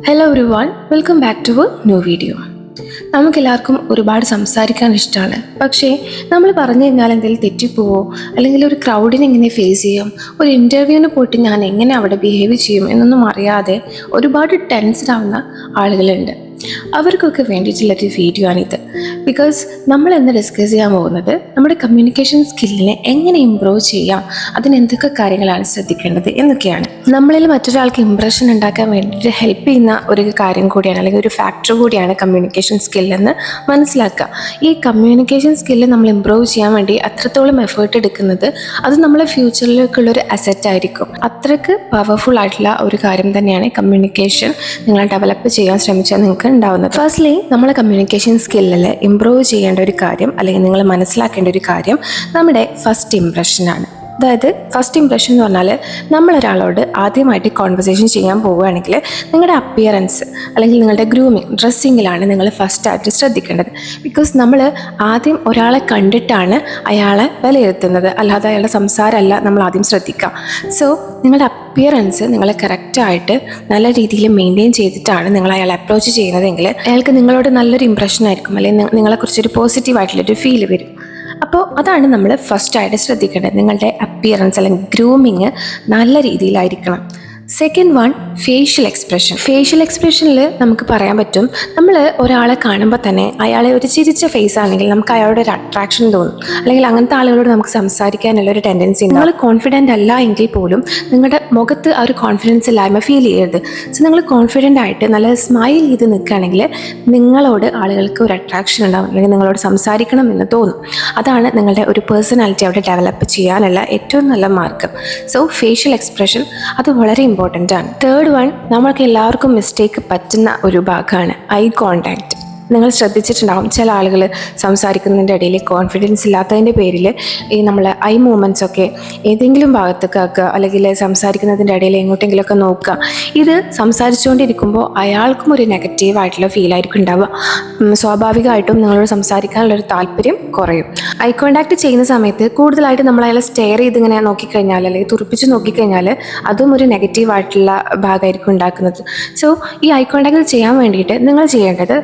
Hello ഒരു one welcome back to new video നമുക്കെല്ലാവർക്കും ഒരുപാട് സംസാരിക്കാൻ ഇഷ്ടമാണ്. പക്ഷേ നമ്മൾ പറഞ്ഞു കഴിഞ്ഞാൽ എന്തെങ്കിലും തെറ്റിപ്പോവോ അല്ലെങ്കിൽ ഒരു ക്രൗഡിനെ എങ്ങനെ ഫേസ് ചെയ്യും ഒരു ഇന്റർവ്യൂവിന് പോയിട്ട് ഞാൻ എങ്ങനെ അവിടെ ബിഹേവ് ചെയ്യും എന്നൊന്നും അറിയാതെ ഒരുപാട് ടെൻസ്ഡ് ആവുന്ന ആളുകളുണ്ട്. അവർക്കൊക്കെ വേണ്ടിയിട്ടുള്ളൊരു വീഡിയോ ആണിത്. ബിക്കോസ് നമ്മൾ ഇന്ന് ഡിസ്കസ് ചെയ്യാൻ പോകുന്നത്? നമ്മുടെ കമ്മ്യൂണിക്കേഷൻ സ്കില്ലിനെ എങ്ങനെ ഇമ്പ്രൂവ് ചെയ്യാം? അതിന് എന്തൊക്കെ കാര്യങ്ങളാണ് ശ്രദ്ധിക്കേണ്ടത് എന്നൊക്കെയാണ്. നമ്മളിൽ മറ്റൊരാൾക്ക് ഇമ്പ്രഷൻ ഉണ്ടാക്കാൻ വേണ്ടിയിട്ട് ഹെൽപ്പ് ചെയ്യുന്ന ഒരു കാര്യം കൂടിയാണ് അല്ലെങ്കിൽ ഒരു ഫാക്ടർ കൂടിയാണ് കമ്മ്യൂണിക്കേഷൻ സ്കില്ലെന്ന് മനസ്സിലാക്കുക. ഈ കമ്മ്യൂണിക്കേഷൻ സ്കില്ല് നമ്മൾ ഇമ്പ്രൂവ് ചെയ്യാൻ വേണ്ടി അത്രത്തോളം എഫേർട്ട് എടുക്കുന്നത് അത് നമ്മളെ ഫ്യൂച്ചറിലേക്കുള്ളൊരു അസറ്റ് ആയിരിക്കും. അത്രയ്ക്ക് പവർഫുൾ ആയിട്ടുള്ള ഒരു കാര്യം തന്നെയാണ് കമ്മ്യൂണിക്കേഷൻ നിങ്ങൾ ഡെവലപ്പ് ചെയ്യാൻ ശ്രമിച്ചാൽ നിങ്ങൾക്ക് ഉണ്ടാവുന്നത്. ഫസ്റ്റ്ലി നമ്മളെ കമ്മ്യൂണിക്കേഷൻ സ്കില്ലിൽ ഇമ്പ്രൂവ് ചെയ്യേണ്ട ഒരു കാര്യം അല്ലെങ്കിൽ നിങ്ങൾ മനസ്സിലാക്കേണ്ട ഒരു കാര്യം നമ്മുടെ ഫസ്റ്റ് ഇംപ്രഷനാണ് അതായത് ഫസ്റ്റ് ഇംപ്രഷൻ എന്ന് പറഞ്ഞാൽ നമ്മളൊരാളോട് ആദ്യമായിട്ട് കോൺവെർസേഷൻ ചെയ്യാൻ പോവുകയാണെങ്കിൽ നിങ്ങളുടെ അപ്പിയറൻസ് അല്ലെങ്കിൽ നിങ്ങളുടെ ഗ്രൂമിങ് ഡ്രസ്സിങ്ങിലാണ് നിങ്ങൾ ഫസ്റ്റായിട്ട് ശ്രദ്ധിക്കേണ്ടത്. ബിക്കോസ് നമ്മൾ ആദ്യം ഒരാളെ കണ്ടിട്ടാണ് അയാളെ വിലയിരുത്തുന്നത്. അല്ലാതെ അയാളുടെ സംസാരമല്ല നമ്മൾ ആദ്യം ശ്രദ്ധിക്കുക. സോ നിങ്ങളുടെ അപ്പിയറൻസ് നിങ്ങൾ കറക്റ്റായിട്ട് നല്ല രീതിയിൽ മെയിന്റെയിൻ ചെയ്തിട്ടാണ് നിങ്ങൾ അയാളെ അപ്രോച്ച് ചെയ്യുന്നതെങ്കിൽ അയാൾക്ക് നിങ്ങളോട് നല്ലൊരു ഇമ്പ്രഷൻ ആയിരിക്കും. അല്ലെങ്കിൽ നിങ്ങളെക്കുറിച്ചൊരു പോസിറ്റീവായിട്ടുള്ളൊരു ഫീൽ വരും. അപ്പോൾ അതാണ് നമ്മൾ ഫസ്റ്റായിട്ട് ശ്രദ്ധിക്കേണ്ടത്. നിങ്ങളുടെ അപ്പിയറൻസ് അല്ലെങ്കിൽ ഗ്രൂമിങ് നല്ല രീതിയിലായിരിക്കണം. Second one facial expression facial എക്സ്പ്രഷനിൽ നമുക്ക് പറയാൻ പറ്റും നമ്മൾ ഒരാളെ കാണുമ്പോൾ തന്നെ അയാളെ ഒരു ചിരിച്ച ഫേസ് ആണെങ്കിൽ നമുക്ക് അയാളുടെ ഒരു അട്രാക്ഷൻ തോന്നും. അല്ലെങ്കിൽ അങ്ങനത്തെ ആളുകളോട് നമുക്ക് സംസാരിക്കാനുള്ള ഒരു ടെൻഡൻസി നിങ്ങൾ കോൺഫിഡന്റ് അല്ല എങ്കിൽ പോലും നിങ്ങളുടെ മുഖത്ത് ആ ഒരു കോൺഫിഡൻസ് ഇല്ലായ്മ ഫീൽ ചെയ്യരുത്. സോ നിങ്ങൾ കോൺഫിഡന്റ് ആയിട്ട് നല്ല സ്മൈൽ ചെയ്ത് നിൽക്കുകയാണെങ്കിൽ നിങ്ങളോട് ആളുകൾക്ക് ഒരു അട്രാക്ഷൻ ഉണ്ടാവും. അല്ലെങ്കിൽ നിങ്ങളോട് സംസാരിക്കണം എന്ന് തോന്നും. അതാണ് നിങ്ങളുടെ ഒരു പേഴ്സണാലിറ്റി അവിടെ ഡെവലപ്പ് ചെയ്യാനുള്ള ഏറ്റവും നല്ല മാർഗം. സോ ഫേഷ്യൽ എക്സ്പ്രഷൻ അത് വളരെ ഇമ്പോർട്ടന്റ് ആണ്. തേർഡ് വൺ നമ്മൾക്ക് എല്ലാവർക്കും മിസ്റ്റേക്ക് പറ്റുന്ന ഒരു ഭാഗമാണ് ഐ കോണ്ടാക്ട് നിങ്ങൾ ശ്രദ്ധിച്ചിട്ടുണ്ടാവും. ചില ആളുകൾ സംസാരിക്കുന്നതിന്റെ ഇടയിൽ കോൺഫിഡൻസ് ഇല്ലാത്തതിന്റെ പേരിൽ ഈ നമ്മൾ ഐ മൂവ്മെന്റ്സ് ഒക്കെ ഏതെങ്കിലും ഭാഗത്തേക്ക് ആക്കുക അല്ലെങ്കിൽ സംസാരിക്കുന്നതിന്റെ ഇടയിൽ എങ്ങോട്ടെങ്കിലുമൊക്കെ നോക്കുക. ഇത് സംസാരിച്ചുകൊണ്ടിരിക്കുമ്പോൾ അയാൾക്കും ഒരു നെഗറ്റീവ് ആയിട്ടുള്ള ഫീലായിരിക്കും ഉണ്ടാവുക. സ്വാഭാവികമായിട്ടും നിങ്ങളോട് സംസാരിക്കാനുള്ള ഒരു താല്പര്യം കുറയും. ഐ കോണ്ടാക്ട് ചെയ്യുന്ന സമയത്ത് കൂടുതലായിട്ട് നമ്മൾ അയാളെ സ്റ്റെയർ ചെയ്ത് ഇങ്ങനെ നോക്കിക്കഴിഞ്ഞാൽ അല്ലെങ്കിൽ തുറപ്പിച്ച് നോക്കിക്കഴിഞ്ഞാൽ അതും ഒരു നെഗറ്റീവ് ആയിട്ടുള്ള ഭാഗമായിരിക്കും ഉണ്ടാക്കുന്നത്. സോ ഈ ഐ കോണ്ടാക്ട് ചെയ്യാൻ വേണ്ടിയിട്ട് നിങ്ങൾ ചെയ്യേണ്ടത്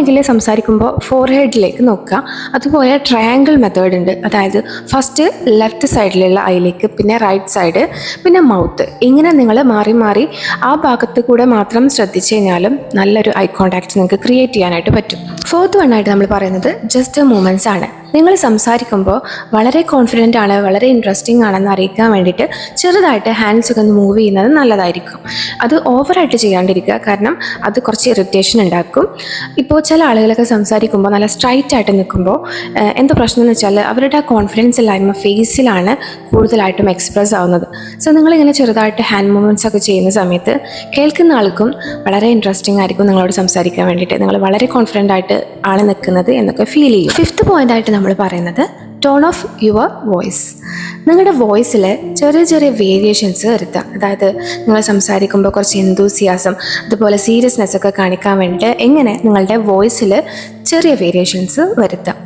ഒന്നല്ലെങ്കിൽ സംസാരിക്കുമ്പോൾ ഫോർ ഹെഡിലേക്ക് നോക്കുക. അതുപോലെ ട്രയാങ്കിൾ മെത്തേഡ് ഉണ്ട്. അതായത് ഫസ്റ്റ് ലെഫ്റ്റ് സൈഡിലുള്ള ഐയിലേക്ക് പിന്നെ റൈറ്റ് സൈഡ് പിന്നെ മൗത്ത് ഇങ്ങനെ നിങ്ങൾ മാറി മാറി ആ ഭാഗത്ത് കൂടെ മാത്രം ശ്രദ്ധിച്ചു കഴിഞ്ഞാലും നല്ലൊരു ഐ കോണ്ടാക്ട് നിങ്ങൾക്ക് ക്രിയേറ്റ് ചെയ്യാനായിട്ട് പറ്റും. ഫോർത്ത് വൺ ആയിട്ട് നമ്മൾ പറയുന്നത് ജസ്റ്റ് മൂമെന്റ്സ് ആണ്. നിങ്ങൾ സംസാരിക്കുമ്പോൾ വളരെ കോൺഫിഡന്റ് ആണ് വളരെ ഇൻട്രസ്റ്റിംഗ് ആണെന്ന് അറിയിക്കാൻ വേണ്ടിയിട്ട് ചെറുതായിട്ട് ഹാൻഡ്സ് ഒക്കെ ഒന്ന് മൂവ് ചെയ്യുന്നത് നല്ലതായിരിക്കും. അത് ഓവറായിട്ട് ചെയ്യാണ്ടിരിക്കുക കാരണം അത് കുറച്ച് ഇറിറ്റേഷൻ ഉണ്ടാക്കും. ഇപ്പോൾ ചില ആളുകളൊക്കെ സംസാരിക്കുമ്പോൾ നല്ല സ്ട്രൈറ്റ് ആയിട്ട് നിൽക്കുമ്പോൾ എന്താ പ്രശ്നം എന്ന് വെച്ചാൽ അവരുടെ ആ കോൺഫിഡൻസ് ഇല്ലായ്മ ഫേസിലാണ് കൂടുതലായിട്ടും എക്സ്പ്രസ് ആവുന്നത്. സോ നിങ്ങളിങ്ങനെ ചെറുതായിട്ട് ഹാൻഡ് മൂവ്മെന്റ്സ് ഒക്കെ ചെയ്യുന്ന സമയത്ത് കേൾക്കുന്ന ആൾക്കും വളരെ ഇൻട്രസ്റ്റിംഗ് ആയിരിക്കും നിങ്ങളോട് സംസാരിക്കാൻ വേണ്ടിയിട്ട്. നിങ്ങൾ വളരെ കോൺഫിഡന്റ് ആയിട്ട് ആണ് നിൽക്കുന്നത് എന്നൊക്കെ ഫീൽ ചെയ്യും ഫിഫ്ത്ത് പോയിന്റ് ആയിട്ട് നമ്മൾ പറയുന്നത് ടോൺ ഓഫ് യുവർ വോയിസ് നിങ്ങളുടെ വോയിസിൽ ചെറിയ ചെറിയ വേരിയേഷൻസ് വരുത്തുക അതായത് നിങ്ങൾ സംസാരിക്കുമ്പോൾ കുറച്ച് എന്തൂസിയാസം അതുപോലെ സീരിയസ്നെസ് ഒക്കെ കാണിക്കാൻ വേണ്ടിയിട്ട് എങ്ങനെ നിങ്ങളുടെ വോയിസിൽ ചെറിയ വേരിയേഷൻസ് വരുത്തുക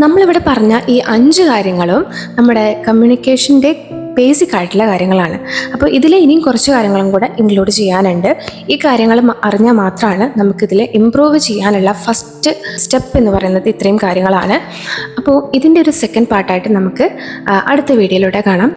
നമ്മളിവിടെ പറഞ്ഞ ഈ അഞ്ച് കാര്യങ്ങളും നമ്മുടെ കമ്മ്യൂണിക്കേഷന്റെ ബേസിക് ആയിട്ടുള്ള കാര്യങ്ങളാണ്. അപ്പോൾ ഇതിൽ ഇനിയും കുറച്ച് കാര്യങ്ങളും കൂടെ ഇൻക്ലൂഡ് ചെയ്യാനുണ്ട്. ഈ കാര്യങ്ങൾ അറിഞ്ഞാൽ മാത്രമാണ് നമുക്കിതിൽ ഇമ്പ്രൂവ് ചെയ്യാനുള്ള ഫസ്റ്റ് സ്റ്റെപ്പ് എന്ന് പറയുന്നത് ഇത്രയും കാര്യങ്ങളാണ്. അപ്പോൾ ഇതിന്റെ ഒരു സെക്കൻഡ് പാർട്ടായിട്ട് നമുക്ക് അടുത്ത വീഡിയോയിലൂടെ കാണാം.